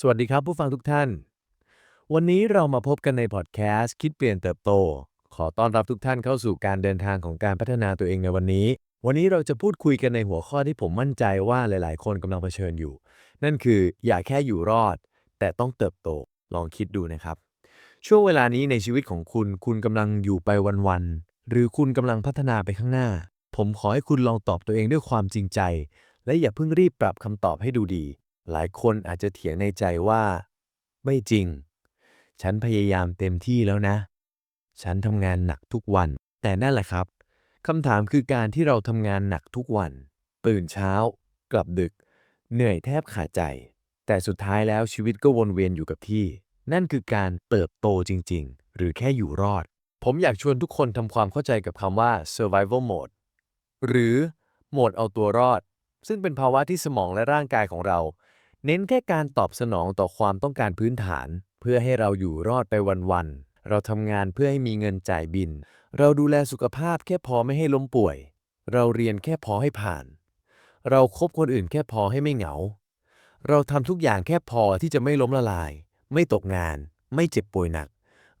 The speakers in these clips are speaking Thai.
สวัสดีครับผู้ฟังทุกท่าน วันนี้เรามาพบกันในพอดแคสต์คิดเปลี่ยนเติบโต ขอต้อนรับทุกท่านเข้าสู่การเดินทางของการพัฒนาตัวเองในวันนี้ วันนี้เราจะพูดคุยกันในหัวข้อที่ผมมั่นใจว่าหลาย ๆ คนกำลังเผชิญอยู่ นั่นคืออย่าแค่อยู่รอด แต่ต้องเติบโต ลองคิดดูนะครับ ช่วงเวลานี้ในชีวิตของคุณ คุณกำลังอยู่ไปวัน ๆ หรือคุณกำลังพัฒนาไปข้างหน้า ผมขอให้คุณลองตอบตัวเองด้วยความจริงใจ และอย่าเพิ่งรีบปรับคำตอบให้ดูดี หลายคนอาจจะเถียงในใจว่า ไม่จริง ฉันพยายามเต็มที่แล้วนะ ฉันทำงานหนักทุกวัน แต่นั่นแหละครับคำถามคือการที่เราทำงานหนักทุกวัน ตื่นเช้า กลับดึก เหนื่อยแทบขาดใจ แต่สุดท้ายแล้วชีวิตก็วนเวียนอยู่กับที่ นั่นคือการเติบโตจริง ๆ หรือแค่อยู่รอด ผมอยากชวนทุกคนทำความเข้าใจกับคำว่า survival mode หรือโหมดเอาตัวรอด ซึ่งเป็นภาวะที่สมองและร่างกายของเรา เน้นแค่การตอบสนองต่อความต้องการพื้นฐาน เพื่อให้เราอยู่รอดไปวันๆ เราทำงานเพื่อให้มีเงินจ่ายบิน เราดูแลสุขภาพแค่พอไม่ให้ล้มป่วย เราเรียนแค่พอให้ผ่าน เราคบคนอื่นแค่พอให้ไม่เหงา เราทำทุกอย่างแค่พอที่จะไม่ล้มละลาย ไม่ตกงาน ไม่เจ็บป่วยหนัก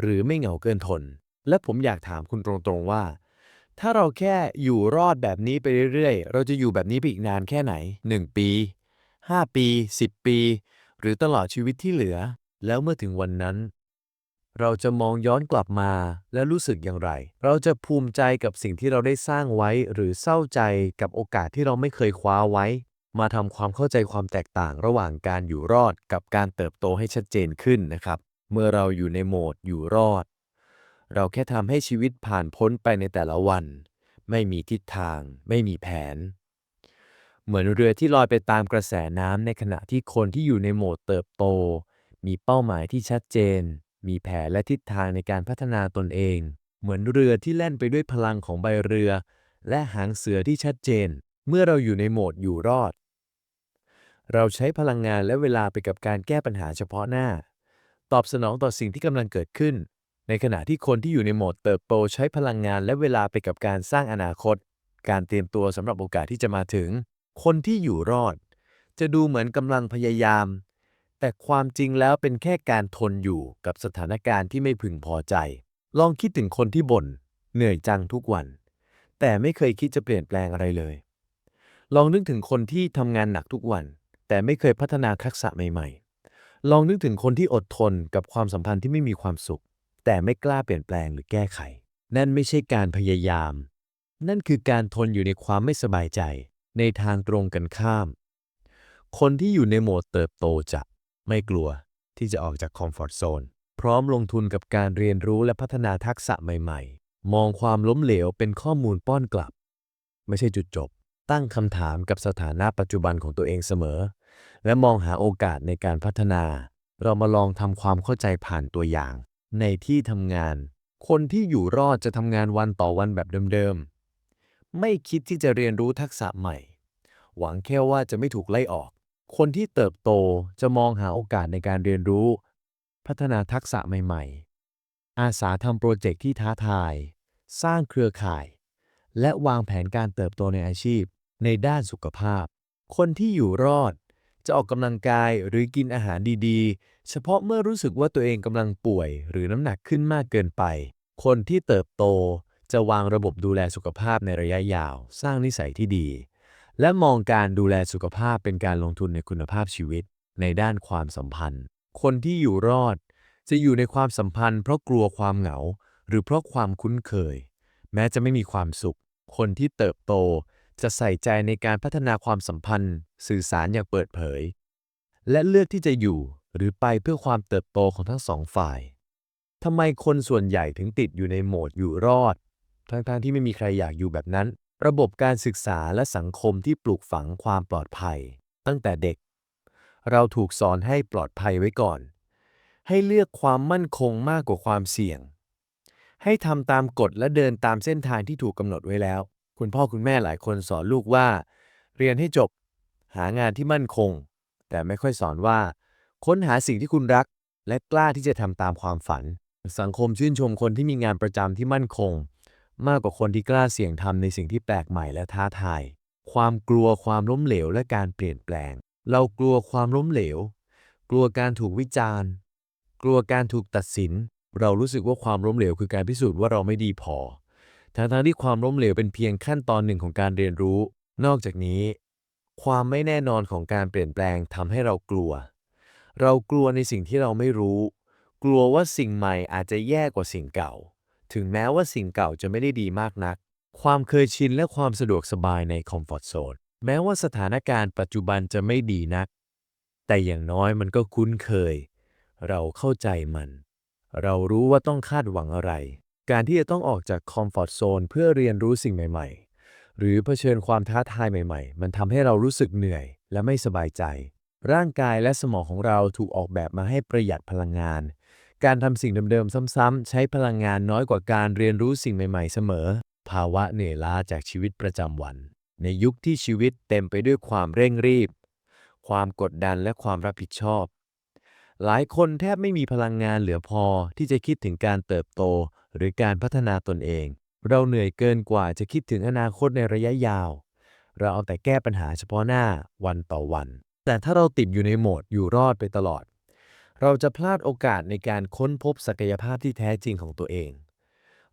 หรือไม่เหงาเกินทน และผมอยากถามคุณตรงๆว่า ถ้าเราแค่อยู่รอดแบบนี้ไปเรื่อยๆ เราจะอยู่แบบนี้ไปอีกนานแค่ไหน 1 ปี 5 ปี 10 ปี หรือตลอดชีวิตที่เหลือ แล้วเมื่อถึงวันนั้น เราจะมองย้อนกลับมาและรู้สึกอย่างไร เราจะภูมิใจกับสิ่งที่เราได้สร้างไว้ หรือเศร้าใจกับโอกาสที่เราไม่เคยคว้าไว้ มาทำความเข้าใจความแตกต่างระหว่างการอยู่รอดกับการเติบโตให้ชัดเจนขึ้นนะครับ เมื่อเราอยู่ในโหมดอยู่รอด เราแค่ทำให้ชีวิตผ่านพ้นไปในแต่ละวัน ไม่มีทิศทาง ไม่มีแผน เหมือนเรือที่ลอยไปตามกระแสน้ำในขณะที่คนที่อยู่ในโหมดเติบโต มีเป้าหมายที่ชัดเจน มีแผนและทิศทางในการพัฒนาตนเอง เหมือนเรือที่แล่นไปด้วยพลังของใบเรือ และหางเสือที่ชัดเจน เมื่อเราอยู่ในโหมดอยู่รอด เราใช้พลังงานและเวลาไปกับการแก้ปัญหาเฉพาะหน้า ตอบสนองต่อสิ่งที่กำลังเกิดขึ้น ในขณะที่คนที่อยู่ในโหมดเติบโตใช้พลังงานและเวลาไปกับการสร้างอนาคต การเตรียมตัวสำหรับโอกาสที่จะมาถึง คนที่อยู่รอด จะดูเหมือนกำลังพยายาม แต่ความจริงแล้วเป็นแค่การทนอยู่กับสถานการณ์ที่ไม่พึงพอใจ ลองคิดถึงคนที่บ่นเหนื่อยจังทุกวัน แต่ไม่เคยคิดจะเปลี่ยนแปลงอะไรเลย ลองนึกถึงคนที่ทำงานหนักทุกวัน แต่ไม่เคยพัฒนาทักษะใหม่ ๆ ลองนึกถึงคนที่อดทนกับความสัมพันธ์ที่ไม่มีความสุข แต่ไม่กล้าเปลี่ยนแปลงหรือแก้ไข นั่นไม่ใช่การพยายาม นั่นคือการทนอยู่ในความไม่สบายใจ ในทางตรงกันข้าม คนที่อยู่ในโหมดเติบโตจะไม่กลัวที่จะออกจากคอมฟอร์ทโซน พร้อมลงทุนกับการเรียนรู้และพัฒนาทักษะใหม่ๆ มองความล้มเหลวเป็นข้อมูลป้อนกลับ ไม่ใช่จุดจบ ตั้งคำถามกับสถานะปัจจุบันของตัวเองเสมอ และมองหาโอกาสในการพัฒนา เรามาลองทำความเข้าใจผ่านตัวอย่าง ในที่ทำงาน คนที่อยู่รอดจะทำงานวันต่อวันแบบเดิมๆ ไม่คิดที่จะเรียนรู้ทักษะใหม่ หวังแค่ว่าจะไม่ถูกไล่ออก คนที่เติบโตจะมองหาโอกาสในการเรียนรู้ พัฒนาทักษะใหม่ๆ อาสาทำโปรเจกต์ที่ท้าทาย สร้างเครือข่าย และวางแผนการเติบโตในอาชีพ ในด้านสุขภาพ คนที่อยู่รอด จะออกกำลังกายหรือกินอาหารดีๆ เฉพาะเมื่อรู้สึกว่าตัวเองกำลังป่วยหรือน้ำหนักขึ้นมากเกินไป คนที่เติบโตจะวางระบบดูแลสุขภาพในระยะยาว สร้างนิสัยที่ดี และมองการดูแลสุขภาพเป็นการลงทุนในคุณภาพชีวิต ในด้านความสัมพันธ์ คนที่อยู่รอด จะอยู่ในความสัมพันธ์ เพราะกลัวความเหงา หรือเพราะความคุ้นเคย แม้จะไม่มีความสุข คนที่เติบโตจะใส่ใจในการพัฒนาความสัมพันธ์ สื่อสารอย่างเปิดเผย และเลือกที่จะอยู่หรือไปเพื่อความเติบโตของทั้งสองฝ่ายทำไมคนส่วนใหญ่ถึงติดอยู่ในโหมดอยู่รอด ทั้งๆที่ไม่มีใครอยากอยู่แบบนั้น ระบบการศึกษาและสังคมที่ปลูกฝังความปลอดภัย ตั้งแต่เด็ก เราถูกสอนให้ปลอดภัยไว้ก่อน ให้เลือกความมั่นคงมากกว่าความเสี่ยง ให้ทำตามกฎและเดินตามเส้นทางที่ถูกกำหนดไว้แล้ว คุณพ่อคุณแม่หลายคนสอนลูกว่า เรียนให้จบ หางานที่มั่นคง แต่ไม่ค่อยสอนว่า ค้นหาสิ่งที่คุณรัก และกล้าที่จะทำตามความฝัน สังคมชื่นชมคนที่มีงานประจำที่มั่นคง มากกว่าคนที่กล้าเสี่ยงทำในสิ่งที่แปลกใหม่และท้าทาย ความกลัวความล้มเหลวและการเปลี่ยนแปลง เรากลัวความล้มเหลว กลัวการถูกวิจารณ์ กลัวการถูกตัดสิน เรารู้สึกว่าความล้มเหลวคือการพิสูจน์ว่าเราไม่ดีพอ ทั้งๆที่ความล้มเหลวเป็นเพียงขั้นตอนหนึ่งของการเรียนรู้ นอกจากนี้ ความไม่แน่นอนของการเปลี่ยนแปลงทำให้เรากลัว เรากลัวในสิ่งที่เราไม่รู้ กลัวว่าสิ่งใหม่อาจจะแย่กว่าสิ่งเก่า ถึงแม้ว่าสิ่งเก่าจะไม่ได้ดีมากนัก ความเคยชินและความสะดวกสบายในคอมฟอร์ทโซนแม้ว่าสถานการณ์ปัจจุบันจะไม่ดีนัก แต่อย่างน้อยมันก็คุ้นเคย เราเข้าใจมัน เรารู้ว่าต้องคาดหวังอะไร การที่จะต้องออกจากคอมฟอร์ทโซนเพื่อเรียนรู้สิ่งใหม่ ๆ หรือเผชิญความท้าทายใหม่ ๆ มันทำให้เรารู้สึกเหนื่อยและไม่สบายใจ ร่างกายและสมองของเราถูกออกแบบมาให้ประหยัดพลังงาน การทำสิ่งเดิมๆ ซ้ำๆ ใช้พลังงานน้อยกว่าการเรียนรู้สิ่งใหม่ๆ เสมอ ภาวะเหนื่อยล้าจากชีวิตประจำวัน ในยุคที่ชีวิตเต็มไปด้วยความเร่งรีบ ความกดดันและความรับผิดชอบ หลายคนแทบไม่มีพลังงานเหลือพอที่จะคิดถึงการเติบโต หรือการพัฒนาตนเอง เราเหนื่อยเกินกว่าจะคิดถึงอนาคตในระยะยาว เราเอาแต่แก้ปัญหาเฉพาะหน้าวันต่อวัน แต่ถ้าเราติดอยู่ในโหมดอยู่รอดไปตลอด เราจะพลาดโอกาสในการค้นพบศักยภาพที่แท้จริงของตัวเอง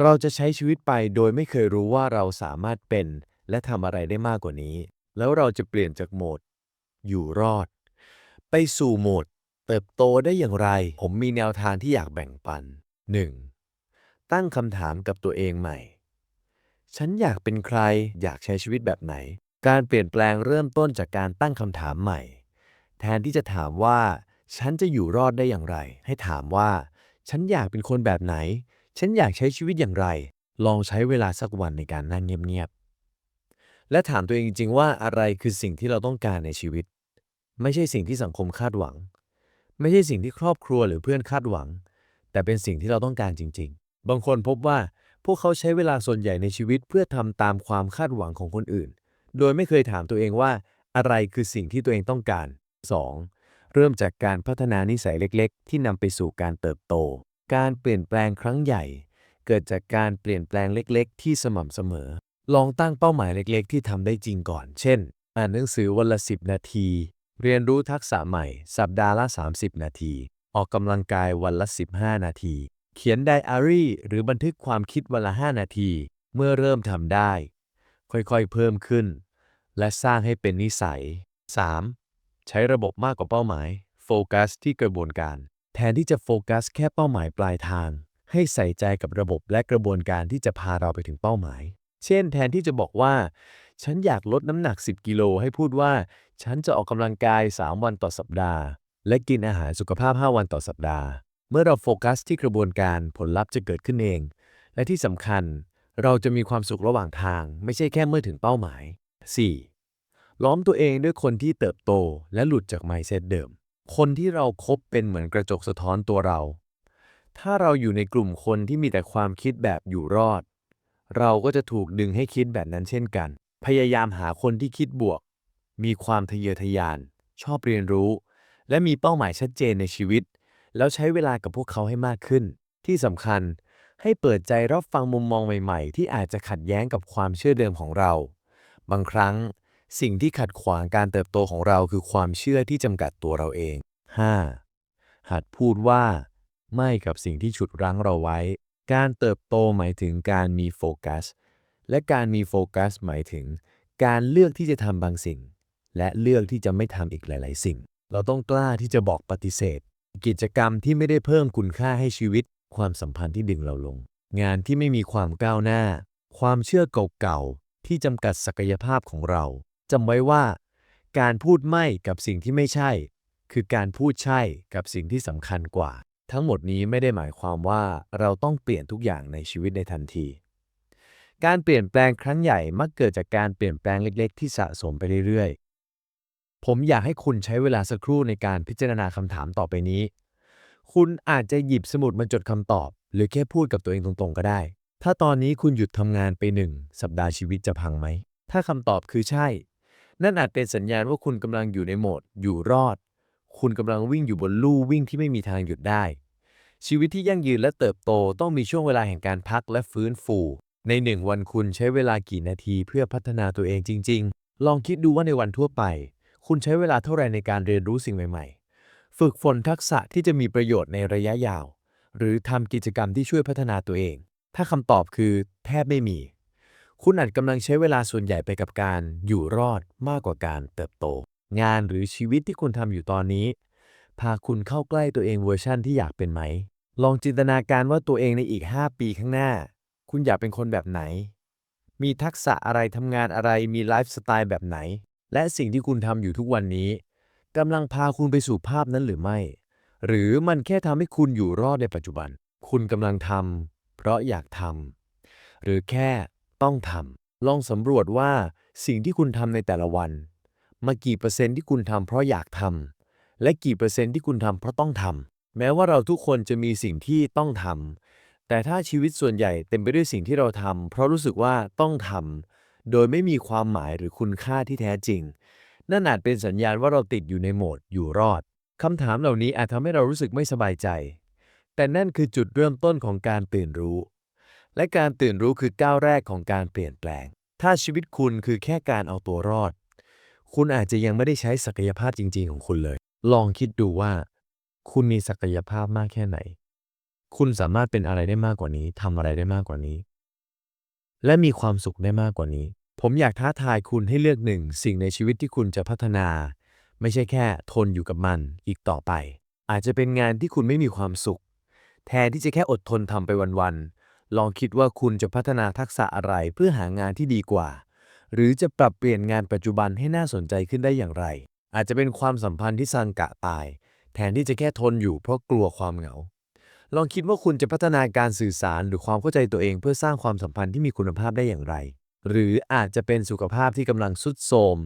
เราจะใช้ชีวิตไปโดยไม่เคยรู้ว่าเราสามารถเป็น และทำอะไรได้มากกว่านี้ แล้วเราจะเปลี่ยนจากโหมด อยู่รอด ไปสู่โหมด เติบโตได้อย่างไร ผมมีแนวทางที่อยากแบ่งปัน 1. ตั้งคำถามกับตัวเองใหม่ ฉันอยากเป็นใคร อยากใช้ชีวิตแบบไหน การเปลี่ยนแปลงเริ่มต้นจากการตั้งคำถามใหม่ แทนที่จะถามว่า ฉันจะอยู่รอดได้อย่างไร ให้ถามว่า ฉันอยากเป็นคนแบบไหน ฉันอยากใช้ชีวิตอย่างไร ลองใช้เวลาสักวันในการนั่งเงียบๆ และถามตัวเองจริงๆว่าอะไรคือสิ่งที่เราต้องการในชีวิต ไม่ใช่สิ่งที่สังคมคาดหวัง ไม่ใช่สิ่งที่ครอบครัวหรือเพื่อนคาดหวัง แต่เป็นสิ่งที่เราต้องการจริง ๆ บางคนพบว่าพวกเขาใช้เวลาส่วนใหญ่ในชีวิตเพื่อทำตามความคาดหวังของคนอื่น โดยไม่เคยถามตัวเองว่าอะไรคือสิ่งที่ตัวเองต้องการ 2. เริ่มจากการพัฒนานิสัยเล็กๆ ที่นำไปสู่การเติบโต การเปลี่ยนแปลงครั้งใหญ่ เกิดจากการเปลี่ยนแปลงเล็กๆ ที่สม่ำเสมอ ลองตั้งเป้าหมายเล็กๆ ที่ทำได้จริงก่อน เช่น อ่านหนังสือวันละ 10 นาที เรียนรู้ทักษะใหม่ สัปดาห์ละ 30 นาที ออกกำลังกายวันละ 15 นาที เขียนไดอารี่หรือบันทึกความคิดวันละ 5 นาที เมื่อเริ่มทำได้ ค่อยๆ เพิ่มขึ้น และสร้างให้เป็นนิสัย 3. ใช้ระบบมากกว่าเป้าหมาย โฟกัสที่กระบวนการ แทนที่จะโฟกัสแค่เป้าหมายปลายทาง ให้ใส่ใจกับระบบและกระบวนการที่จะพาเราไปถึงเป้าหมาย เช่น แทนที่จะบอกว่า ฉันอยากลดน้ำหนัก 10 กิโลให้พูดว่า ฉันจะออกกำลังกาย 3 วันต่อสัปดาห์ และกินอาหารสุขภาพ 5 วันต่อสัปดาห์ เมื่อเราโฟกัสที่กระบวนการผลลัพธ์จะเกิดขึ้นเอง และที่สำคัญ เราจะมีความสุขระหว่างทาง ไม่ใช่แค่เมื่อถึงเป้าหมาย 4. ล้อมตัวเองด้วยคนที่เติบโตและหลุดจากไมเซ็ตเดิม คนที่เราคบเป็นเหมือนกระจกสะท้อนตัวเรา ถ้าเราอยู่ในกลุ่มคนที่มีแต่ความคิดแบบอยู่รอด เราก็จะถูกดึงให้คิดแบบนั้นเช่นกัน พยายามหาคนที่คิดบวก มีความทะเยอทะยาน ชอบเรียนรู้ และมีเป้าหมายชัดเจนในชีวิต แล้วใช้เวลากับพวกเขาให้มากขึ้น ที่สำคัญให้เปิดใจรับฟังมุมมองใหม่ ๆ ที่อาจจะขัดแย้งกับความเชื่อเดิมของเรา บางครั้ง สิ่งที่ขัดขวางการเติบโตของเราคือความเชื่อที่จำกัดตัวเราเอง 5. หัดพูดว่า ไม่กับสิ่งที่ฉุดรั้งเราไว้ การเติบโตหมายถึงการมีโฟกัส และการมีโฟกัสหมายถึง การเลือกที่จะทำบางสิ่ง และเลือกที่จะไม่ทำอีกหลาย ๆ สิ่ง เราต้องกล้าที่จะบอกปฏิเสธ กิจกรรมที่ไม่ได้เพิ่มคุณค่าให้ชีวิต ความสัมพันธ์ที่ดึงเราลง งานที่ไม่มีความก้าวหน้า ความเชื่อเก่าๆที่จำกัดศักยภาพของเรา จำไว้ว่า การพูดไม่กับสิ่งที่ไม่ใช่ คือการพูดใช่กับสิ่งที่สำคัญกว่า ทั้งหมดนี้ไม่ได้หมายความว่าเราต้องเปลี่ยนทุกอย่างในชีวิตในทันที การเปลี่ยนแปลงครั้งใหญ่มักเกิดจากการเปลี่ยนแปลงเล็ก ๆ ที่สะสมไปเรื่อยๆ ผมอยากให้คุณใช้เวลาสักครู่ในการพิจารณาคำถามต่อไปนี้ คุณอาจจะหยิบสมุดมาจดคำตอบ หรือแค่พูดกับตัวเองตรงๆ ก็ได้ถ้าตอนนี้คุณหยุดทำงานไปหนึ่งสัปดาห์ชีวิตจะพังไหม ถ้าคำตอบคือใช่ นั่นอาจเป็นสัญญาณว่าคุณกำลังอยู่ในโหมด อยู่รอด คุณกำลังวิ่งอยู่บนลู่วิ่งที่ไม่มีทางหยุดได้ ชีวิตที่ยั่งยืนและเติบโตต้องมีช่วงเวลาแห่งการพักและฟื้นฟู ในหนึ่งวันคุณใช้เวลากี่นาทีเพื่อพัฒนาตัวเองจริง ๆ ลองคิดดูว่าในวันทั่วไป คุณใช้เวลาเท่าไหร่ในการเรียนรู้สิ่งใหม่ ๆ ฝึกฝนทักษะที่จะมีประโยชน์ในระยะยาว หรือทำกิจกรรมที่ช่วยพัฒนาตัวเอง ถ้าคำตอบคือแทบไม่มี คุณอาจกำลังใช้เวลาส่วนใหญ่ไปกับการอยู่รอดมากกว่าการเติบโต งานหรือชีวิตที่คุณทำอยู่ตอนนี้ พาคุณเข้าใกล้ตัวเองเวอร์ชั่นที่อยากเป็นไหม ลองจินตนาการว่าตัวเองในอีก 5 ปีข้างหน้า คุณอยากเป็นคนแบบไหน มีทักษะอะไรทำงานอะไรมีไลฟ์สไตล์แบบไหน และสิ่งที่คุณทำอยู่ทุกวันนี้กำลังพาคุณไปสู่ภาพนั้นหรือไม่ หรือมันแค่ทำให้คุณอยู่รอดในปัจจุบัน คุณกำลังทำเพราะอยากทำหรือแค่ ต้องทำลองสำรวจว่าสิ่งที่คุณทำในแต่ละวัน มากี่เปอร์เซ็นต์ที่คุณทำเพราะอยากทำและกี่เปอร์เซ็นต์ที่คุณทำเพราะต้องทำแม้ว่าเราทุกคนจะมีสิ่งที่ต้องทำแต่ถ้าชีวิตส่วนใหญ่เต็มไปด้วยสิ่งที่เราทำเพราะรู้สึกว่าต้องทำโดยไม่มีความหมายหรือคุณค่าที่แท้จริง นั่นอาจเป็นสัญญาณว่าเราติดอยู่ในโหมดอยู่รอดคำถามเหล่านี้อาจทำให้เรารู้สึกไม่สบายใจ แต่นั่นคือจุดเริ่มต้นของการตื่นรู้ และการตื่นรู้คือก้าวแรกของการเปลี่ยนแปลง ถ้าชีวิตคุณคือแค่การเอาตัวรอด คุณอาจจะยังไม่ได้ใช้ศักยภาพจริง ๆ ของคุณเลย ลองคิดดูว่า คุณมีศักยภาพมากแค่ไหน คุณสามารถเป็นอะไรได้มากกว่านี้ทำอะไรได้มากกว่านี้ และมีความสุขได้มากกว่านี้ ผมอยากท้าทายคุณให้เลือกหนึ่งสิ่งในชีวิตที่คุณจะพัฒนา ไม่ใช่แค่ทนอยู่กับมันอีกต่อไป อาจจะเป็นงานที่คุณไม่มีความสุข แทนที่จะแค่อดทนทำไปวันๆ ลองคิดว่าคุณจะพัฒนาทักษะอะไรเพื่อหางานที่ดีกว่า หรือจะปรับเปลี่ยนงานปัจจุบันให้น่าสนใจขึ้นได้อย่างไร อาจจะเป็นความสัมพันธ์ที่สังกะตาย แทนที่จะแค่ทนอยู่เพราะกลัวความเหงา ลองคิดว่าคุณจะพัฒนาการสื่อสารหรือความเข้าใจตัวเอง เพื่อสร้างความสัมพันธ์ที่มีคุณภาพได้อย่างไร หรืออาจจะเป็นสุขภาพที่กำลังสุดโทรม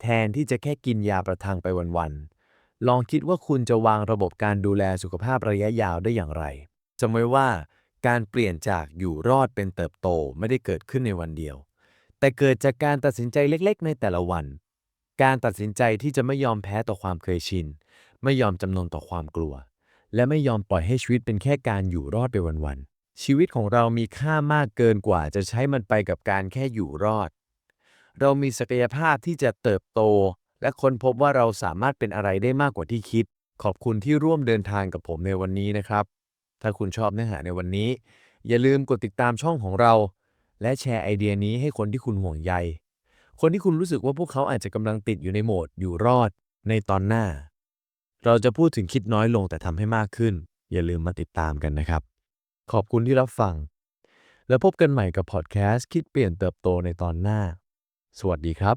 แทนที่จะแค่กินยาประทังไปวันๆลองคิดว่าคุณจะวางระบบการดูแลสุขภาพระยะยาวได้อย่างไรจำไว้ว่า การเปลี่ยนจากอยู่รอดเป็นเติบโตไม่ได้เกิดขึ้นในวันเดียว แต่เกิดจากการตัดสินใจเล็ก ๆ ในแต่ละวัน การตัดสินใจที่จะไม่ยอมแพ้ต่อความเคยชิน ไม่ยอมจำนนต่อความกลัว และไม่ยอมปล่อยให้ชีวิตเป็นแค่การอยู่รอดไปวันๆ ชีวิตของเรามีค่ามากเกินกว่าจะใช้มันไปกับการแค่อยู่รอด เรามีศักยภาพที่จะเติบโต และค้นพบว่าเราสามารถเป็นอะไรได้มากกว่าที่คิด ขอบคุณที่ร่วมเดินทางกับผมในวันนี้นะครับ ถ้าคุณชอบเนื้อหาในวันนี้ อย่าลืมกดติดตามช่องของเรา และแชร์ไอเดียนี้ให้คนที่คุณห่วงใย คนที่คุณรู้สึกว่าพวกเขาอาจจะกำลังติดอยู่ในโหมดอยู่รอดในตอนหน้า เราจะพูดถึงคิดน้อยลงแต่ทำให้มากขึ้น อย่าลืมมาติดตามกันนะครับ ขอบคุณที่รับฟัง แล้วพบกันใหม่กับพอดแคสต์คิดเปลี่ยนเติบโตในตอนหน้า สวัสดีครับ